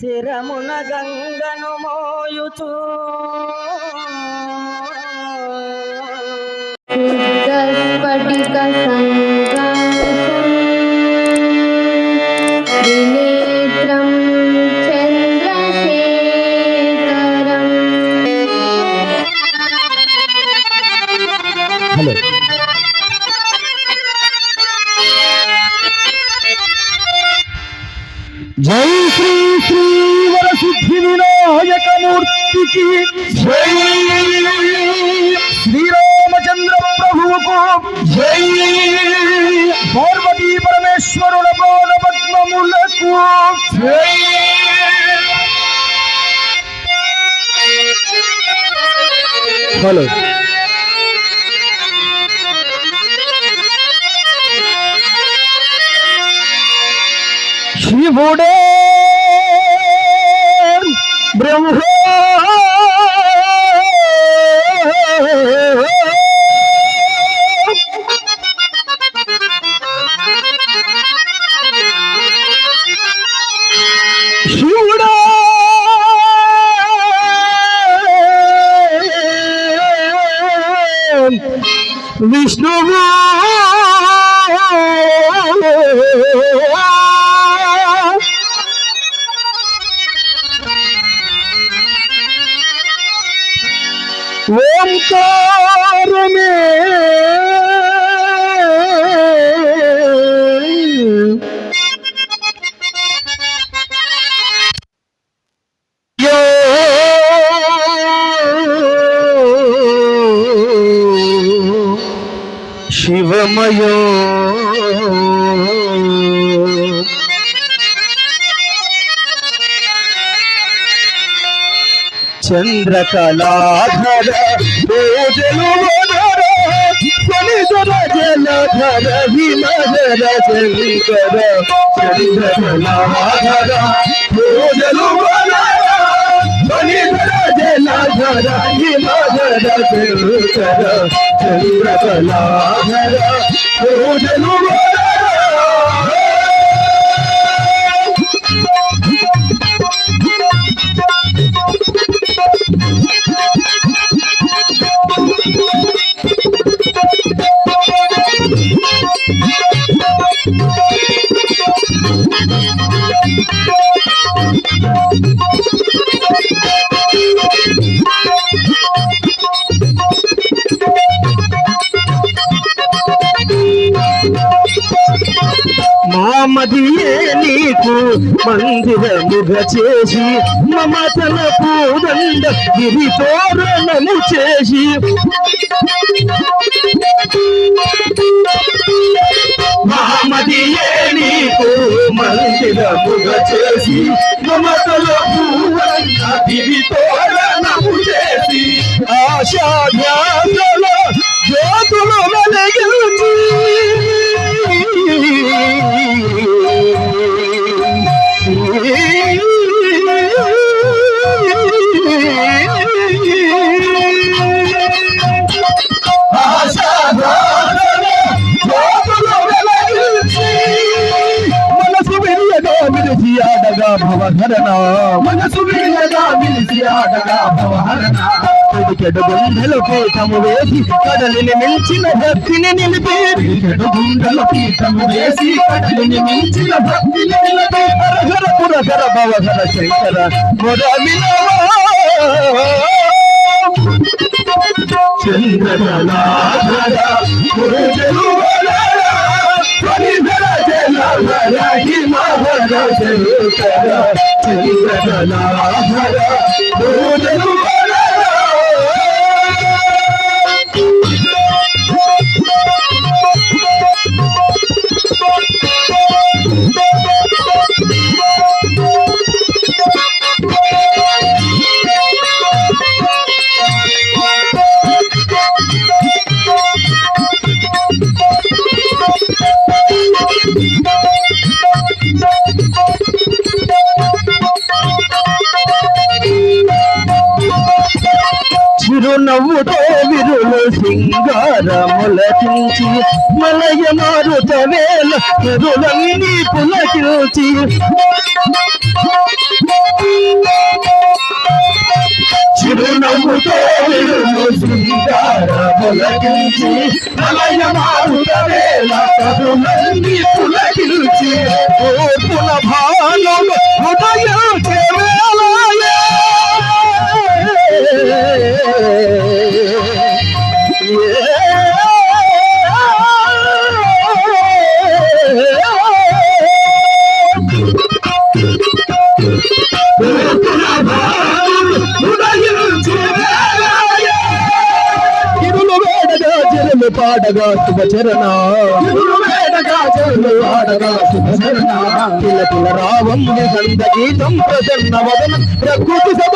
శిరమున గంగను మోయుచు స్ఫటిక వినేత్రం చంద్రశేఖరం హలో జై भक्ति की श्री रामचंद्र प्रभु को पार्वती परमेश्वर पाद पद्मूल को हेलो शिवडे ब्रह्म There's no శివమయో చంద్రకళాధర పూజలు శనిధర జలధర హిమధర శంకర చంద్రకళాధర పూజలు శనిధర జలధర హిమధర శంకర చంద్రకళాధర పూజలు మామదియే నీకు మందిరముగ చేసి మమతల పూదండ గిరి తోరణము చేసి. మామదియే నీకు మందిరముగ చేసి మమతల పూదండ గిరి తోరణము చేసి. ఆశాధ్యాసల జ్యోతులు వెలిగించి मान लगा मिल माना सुभी भव हरना చెడు పీఠము వేసి కడలిని మించిన భక్తిని నిలిపి చెడు పీఠము వేసి కడలిని మించిన భక్తిని నిలిపి హరహర పురహర భవహర శంకర మురమిలవా గురుజలు పరిధర జలధర హిమధర గురుజలు నవ్వుతో విరులు సింగారములకించి మలయ మారుత వేల ఎరులన్నీ పులకిల్చి. చిరునవ్వుతో నిన్ను శృంగారములకించి ప్రళయ మారుతవేళ కరులన్నీ పులకిల్చి. పాడగా శుభచరణ పిల్ల పిల్ల రావం గంధ గీతం ప్రసన్న వదన ప్రకృతి సభ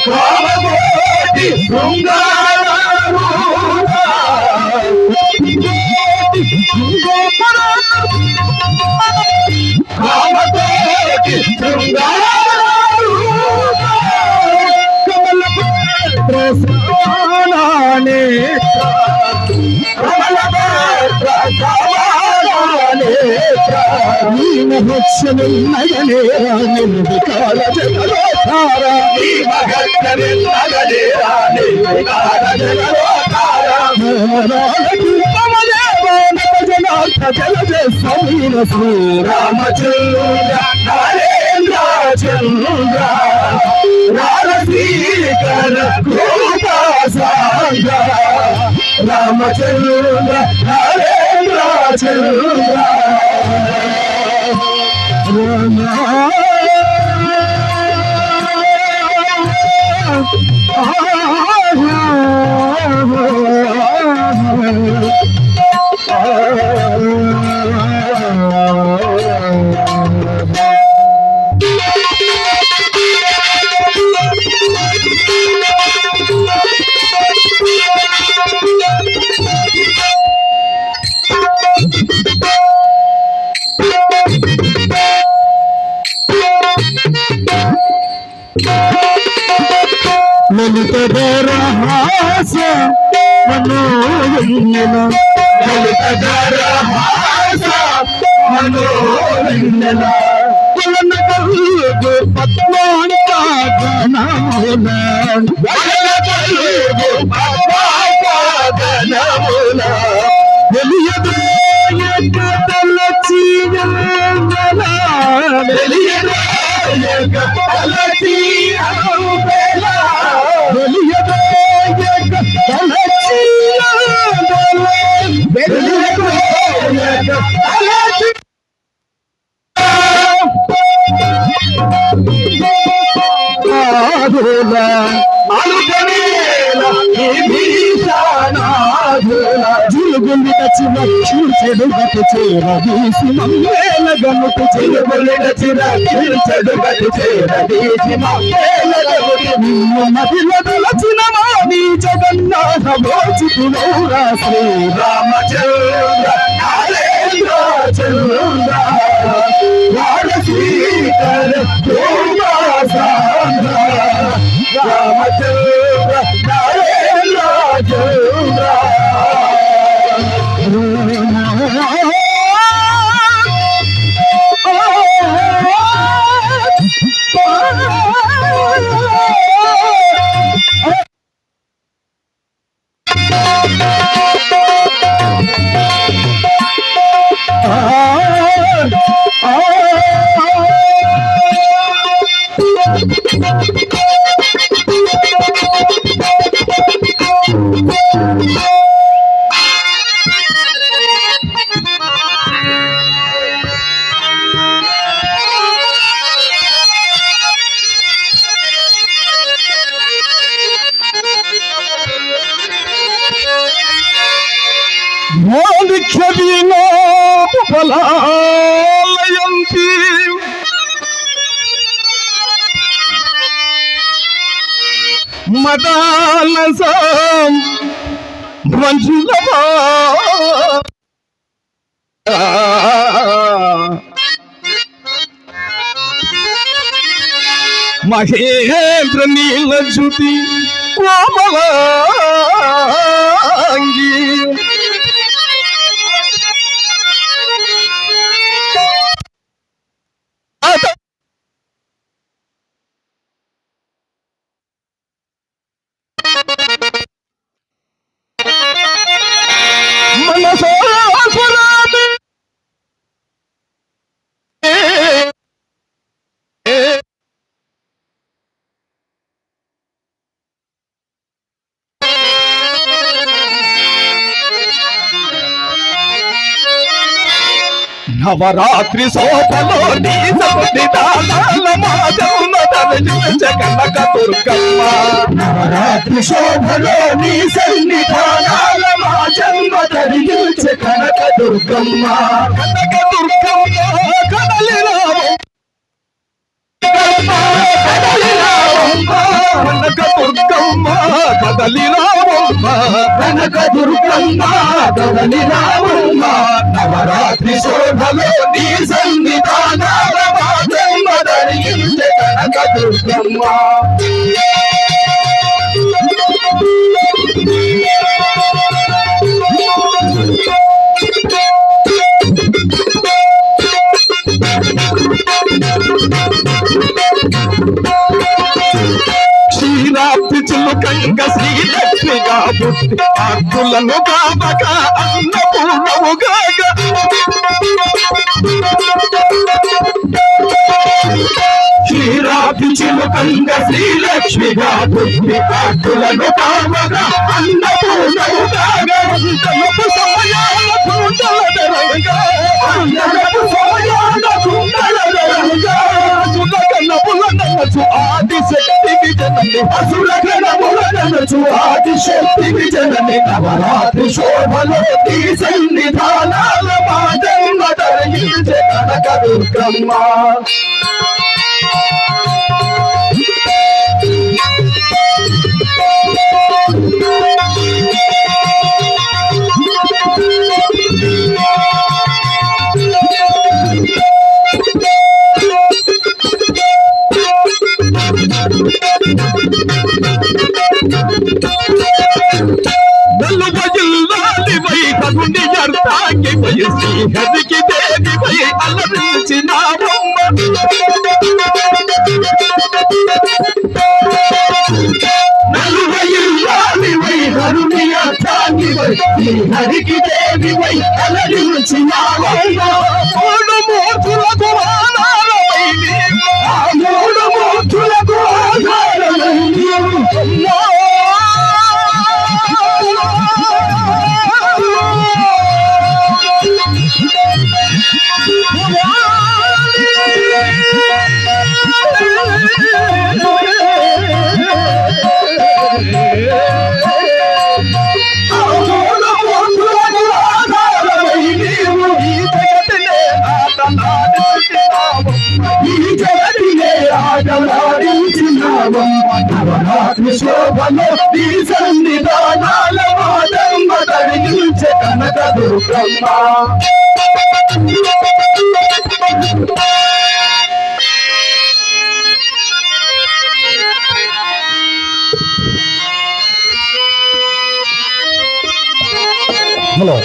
చంద్ర కామకోటి కామకోటి కమలనే జగలోకార శ్రీరామచంద్ర నరేంద్ర చంద్ర రామశ్రీకర కృపాసాంగ రామచంద్ర. నరేంద్ర చంద్ర Oh, గణముల తలచి జులుగుండి దచ్చిన చెడు గతి చేరదీసి మమ్మేల గనుకు జులుగుండి దచ్చిన చెడు గతి చేరదీసి మమ్మేల గనుకు నిన్ను మదిల దలచిన మాని జగన్నాథ భోజితులౌరా శ్రీరామచంద్ర నారేంద్ర చంద్ర. సాంద్ర. రామచంద్ర నారేంద్ర చంద్ర మాలిఖ్యదీనా మదాలసం మంజులమా మహేంద్ర నీల జ్యుతి కోమలాంగీ. నవరాత్రి శోభలో దుర్గమ్మ నవరాత్రి శోభలో నీ సన్నిధానాల మా జన్మ ధరించ కనక దుర్గమ్మ కనక దుర్గమ్మ కదలి రావం కనక దుర్గమ్మ కదలి రావమ్మ కనక దుర్గమ్మ కదలి రావమ్మ నవరాత్రి శోభలో నీ సన్నిధానాల మాధమ్మ ధరించే కనక దుర్గమ్మ. శ్రీరాత్రి శ్రీలక్ష్మిగా పుట్టి ఆకులను కావక అన్నపూర్ణముగాక శ్రీరాత్రి చిలుకంగ శ్రీలక్ష్మిగా పుట్టి ఆకులను కావక అన్నపూర్ణముగాక అంతలపు సమయాల కుండల నెరవేగా సమయాల అసురగణములనచు ఆదిశక్తికి జనని అసుర గణముల అసురగణములనచు ఆదిశక్తికి జనని నవరాత్రి శోభలో నీ సన్నిధానాల మాదమ్మ తరగించే కనక దుర్గమ్మ Thank you. తాకిపోయి శ్రీహరికి దేవిపై అలరించిన బొమ్మ హరికి దేవివై అలరించిన బొమ్మ శోభము నవరాత్రి శోభము ఈ సన్నిధానాల మాదంబ హలో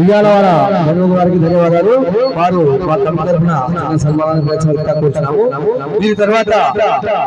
ఉయ్యాలవాడ ధన్యవాదాలు గారికి ధన్యవాదాలు. వారు మా తరఫున సన్మానాన్ని కూర్చున్నాము. దీని తర్వాత